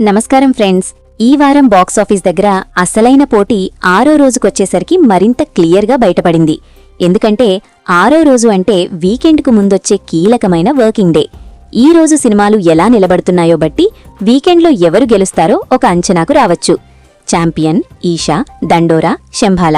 నమస్కారం ఫ్రెండ్స్. ఈ వారం బాక్సాఫీస్ దగ్గర అసలైన పోటీ ఆరో రోజుకొచ్చేసరికి మరింత క్లియర్గా బయటపడింది. ఎందుకంటే ఆరో రోజు అంటే వీకెండ్కు ముందొచ్చే కీలకమైన వర్కింగ్ డే. ఈ రోజు సినిమాలు ఎలా నిలబడుతున్నాయో బట్టి వీకెండ్లో ఎవరు గెలుస్తారో ఒక అంచనాకు రావచ్చు. ఛాంపియన్ ఈషా దండోరా శంభాల.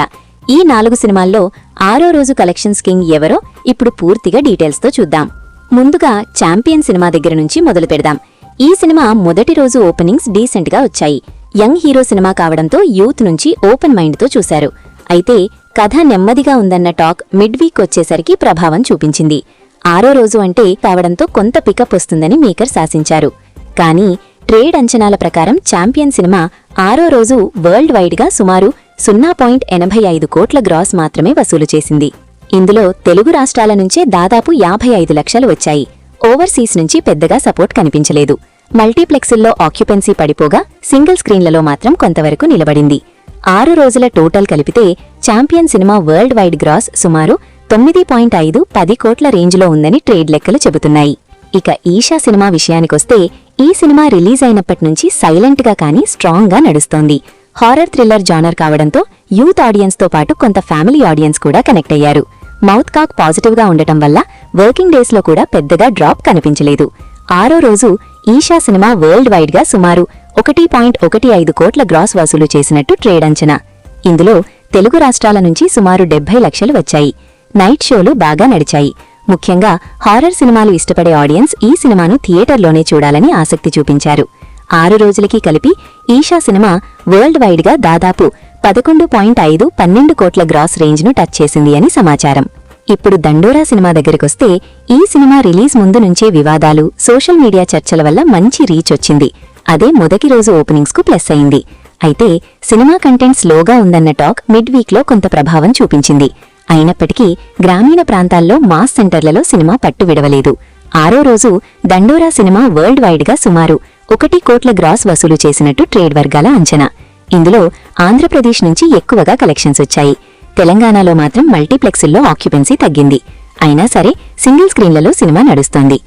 ఈ నాలుగు సినిమాల్లో ఆరో రోజు కలెక్షన్స్ కింగ్ ఎవరో ఇప్పుడు పూర్తిగా డీటెయిల్స్తో చూద్దాం. ముందుగా ఛాంపియన్ సినిమా దగ్గర నుంచి మొదలు పెడదాం. ఈ సినిమా మొదటి రోజు ఓపెనింగ్స్ డీసెంట్గా వచ్చాయి. యంగ్ హీరో సినిమా కావడంతో యూత్ నుంచి ఓపెన్ మైండ్తో చూశారు. అయితే కథ నెమ్మదిగా ఉందన్న టాక్ మిడ్ వీక్ వచ్చేసరికి ప్రభావం చూపించింది. ఆరో రోజు అంటే కావడంతో కొంత పికప్ వస్తుందని మేకర్ శాసించారు. కానీ ట్రేడ్ అంచనాల ప్రకారం ఛాంపియన్ సినిమా ఆరో రోజు వరల్డ్ వైడ్గా సుమారు సున్నా పాయింట్ ఎనభై ఐదు కోట్ల గ్రాస్ మాత్రమే వసూలు చేసింది. ఇందులో తెలుగు రాష్ట్రాల నుంచే దాదాపు యాభై ఐదు లక్షలు వచ్చాయి. ఓవర్సీస్ నుంచి పెద్దగా సపోర్ట్ కనిపించలేదు. మల్టీప్లెక్సుల్లో ఆక్యుపెన్సీ పడిపోగా సింగిల్ స్క్రీన్లలో మాత్రం కొంతవరకు నిలబడింది. ఆరు రోజుల టోటల్ కలిపితే champion cinema worldwide gross సుమారు తొమ్మిది పాయింట్ ఐదు పది కోట్ల రేంజ్లో ఉందని ట్రేడ్ లెక్కలు చెబుతున్నాయి. ఇక ఈషా సినిమా విషయానికొస్తే ఈ సినిమా రిలీజ్ అయినప్పటి నుంచి సైలెంట్గా కానీ స్ట్రాంగ్గా నడుస్తోంది. హారర్ థ్రిల్లర్ జానర్ కావడంతో యూత్ ఆడియన్స్తో పాటు కొంత ఫ్యామిలీ ఆడియన్స్ కూడా కనెక్ట్ అయ్యారు. మౌత్ కాక్ పాజిటివ్గా ఉండటం వల్ల వర్కింగ్ డేస్లో కూడా పెద్దగా డ్రాప్ కనిపించలేదు. ఆరో రోజు ఈషా సినిమా వరల్డ్ వైడ్గా సుమారు ఒకటి పాయింట్ ఒకటి ఐదు కోట్ల గ్రాస్ వసూలు చేసినట్టు ట్రేడ్ అంచనా. ఇందులో తెలుగు రాష్ట్రాల నుంచి సుమారు డెబ్బై లక్షలు వచ్చాయి. నైట్ షోలు బాగా నడిచాయి. ముఖ్యంగా హారర్ సినిమాలు ఇష్టపడే ఆడియన్స్ ఈ సినిమాను థియేటర్లోనే చూడాలని ఆసక్తి చూపించారు. ఆరు రోజులకి కలిపి ఈషా సినిమా వరల్డ్ వైడ్గా దాదాపు పదకొండు పాయింట్ ఐదు పన్నెండు కోట్ల గ్రాస్ రేంజ్ను టచ్ చేసింది అని సమాచారం. ఇప్పుడు దండోరా సినిమా దగ్గరికొస్తే ఈ సినిమా రిలీజ్ ముందు నుంచే వివాదాలు సోషల్ మీడియా చర్చల వల్ల మంచి రీచ్ వచ్చింది. అదే మొదటి రోజు ఓపెనింగ్స్కు ప్లస్ అయింది. అయితే సినిమా కంటెంట్ స్లోగా ఉందన్న టాక్ మిడ్ వీక్లో కొంత ప్రభావం చూపించింది. అయినప్పటికీ గ్రామీణ ప్రాంతాల్లో మాస్ సెంటర్లలో సినిమా పట్టు విడవలేదు. ఆరో రోజు దండోరా సినిమా వరల్డ్ వైడ్గా సుమారు ఒకటి కోట్ల గ్రాస్ వసూలు చేసినట్టు ట్రేడ్ వర్గాల అంచనా. ఇందులో ఆంధ్రప్రదేశ్ నుంచి ఎక్కువగా కలెక్షన్స్ వచ్చాయి. తెలంగాణలో మాత్రం మల్టీప్లెక్స్ల్లో ఆక్యుపెన్సీ తగ్గింది. అయినా సరే సింగిల్ స్క్రీన్లలో సినిమా నడుస్తోంది.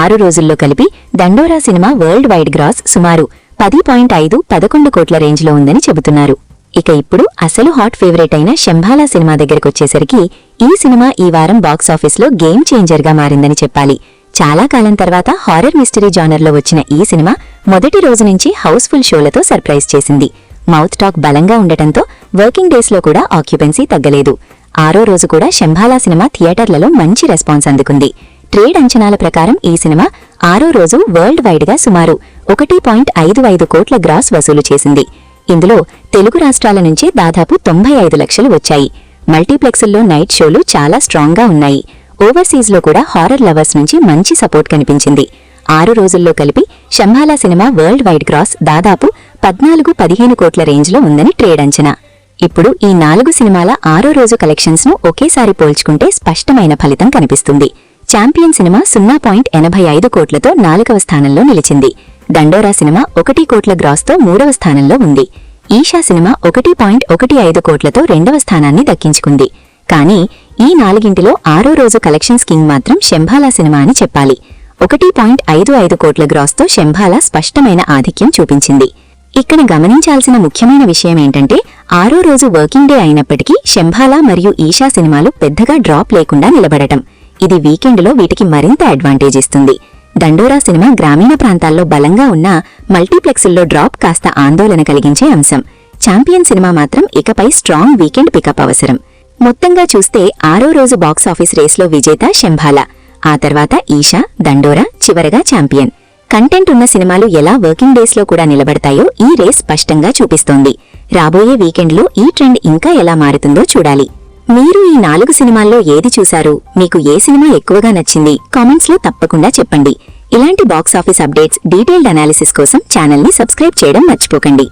ఆరు రోజుల్లో కలిపి దండోరా సినిమా వరల్డ్ వైడ్ గ్రాస్ సుమారు పది పాయింట్ ఐదు పదకొండు కోట్ల రేంజ్లో ఉందని చెబుతున్నారు. ఇక ఇప్పుడు అసలు హాట్ ఫేవరెట్ అయిన శంభాలా సినిమా దగ్గరకొచ్చేసరికి ఈ సినిమా ఈ వారం బాక్సాఫీస్లో గేమ్ చేంజర్గా మారిందని చెప్పాలి. చాలా కాలం తర్వాత హారర్ మిస్టరీ జానర్లో వచ్చిన ఈ సినిమా మొదటి రోజు నుంచి హౌస్ఫుల్ షోలతో సర్ప్రైజ్ చేసింది. మౌత్ టాక్ బలంగా ఉండటంతో వర్కింగ్ డేస్లో కూడా ఆక్యుపెన్సీ తగ్గలేదు. ఆరో రోజు కూడా శంభాలా సినిమా థియేటర్లలో మంచి రెస్పాన్స్ అందుకుంది. ట్రేడ్ అంచనాల ప్రకారం ఈ సినిమా ఆరో రోజు వరల్డ్ వైడ్గా సుమారు ఒకటి పాయింట్ ఐదు ఐదు కోట్ల గ్రాస్ వసూలు చేసింది. ఇందులో తెలుగు రాష్ట్రాల నుంచే దాదాపు తొంభై ఐదు లక్షలు వచ్చాయి. మల్టీప్లెక్స్ల్లో నైట్ షోలు చాలా స్ట్రాంగ్గా ఉన్నాయి. ఓవర్సీస్లో కూడా హారర్ లవర్స్ నుంచి మంచి సపోర్ట్ కనిపించింది. ఆరు రోజుల్లో కలిపి Shambhala cinema worldwide gross దాదాపు పద్నాలుగు పదిహేను కోట్ల రేంజ్లో ఉందని ట్రేడ్ అంచనా. ఇప్పుడు ఈ నాలుగు సినిమాల ఆరో రోజు కలెక్షన్స్ను ఒకేసారి పోల్చుకుంటే స్పష్టమైన ఫలితం కనిపిస్తుంది. ఛాంపియన్ సినిమా సున్నా పాయింట్ ఎనభై ఐదు కోట్లతో నాలుగవ స్థానంలో నిలిచింది. దండోరా సినిమా ఒకటి కోట్ల గ్రాస్తో మూడవ స్థానంలో ఉంది. ఈషా సినిమా ఒకటి పాయింట్ ఒకటి ఐదు కోట్లతో రెండవ స్థానాన్ని దక్కించుకుంది. కానీ ఈ నాలుగింటిలో ఆరో రోజు కలెక్షన్స్ కింగ్ మాత్రం శంభాలా సినిమా అని చెప్పాలి. ఒకటి పాయింట్ ఐదు ఐదు కోట్ల గ్రాస్తో శంభాలా స్పష్టమైన ఆధిక్యం చూపించింది. ఇక్కడ గమనించాల్సిన ముఖ్యమైన విషయం ఏంటంటే ఆరో రోజు వర్కింగ్ డే అయినప్పటికీ శంభాలా మరియు ఈషా సినిమాలు పెద్దగా డ్రాప్ లేకుండా నిలబడటం. ఇది వీకెండ్లో వీటికి మరింత అడ్వాంటేజ్ ఇస్తుంది. దండోరా సినిమా గ్రామీణ ప్రాంతాల్లో బలంగా ఉన్న మల్టీప్లెక్స్ల్లో డ్రాప్ కాస్త ఆందోళన కలిగించే అంశం. ఛాంపియన్ సినిమా మాత్రం ఇకపై స్ట్రాంగ్ వీకెండ్ పికప్ అవసరం. మొత్తంగా చూస్తే ఆరో రోజు బాక్సాఫీస్ రేస్లో విజేత శంభాల ఆ తర్వాత ఈషా దండోరా చివరగా ఛాంపియన్. కంటెంట్ ఉన్న సినిమాలు ఎలా వర్కింగ్ డేస్లో కూడా నిలబడతాయో ఈ రేస్ స్పష్టంగా చూపిస్తోంది. రాబోయే వీకెండ్లో ఈ ట్రెండ్ ఇంకా ఎలా మారుతుందో చూడాలి. మీరు ఈ నాలుగు సినిమాల్లో ఏది చూశారు? మీకు ఏ సినిమా ఎక్కువగా నచ్చింది? కామెంట్స్లో తప్పకుండా చెప్పండి. ఇలాంటి బాక్సాఫీస్ అప్డేట్స్ డీటెయిల్డ్ అనాలిసిస్ కోసం ఛానల్ని సబ్స్క్రైబ్ చేయడం మర్చిపోకండి.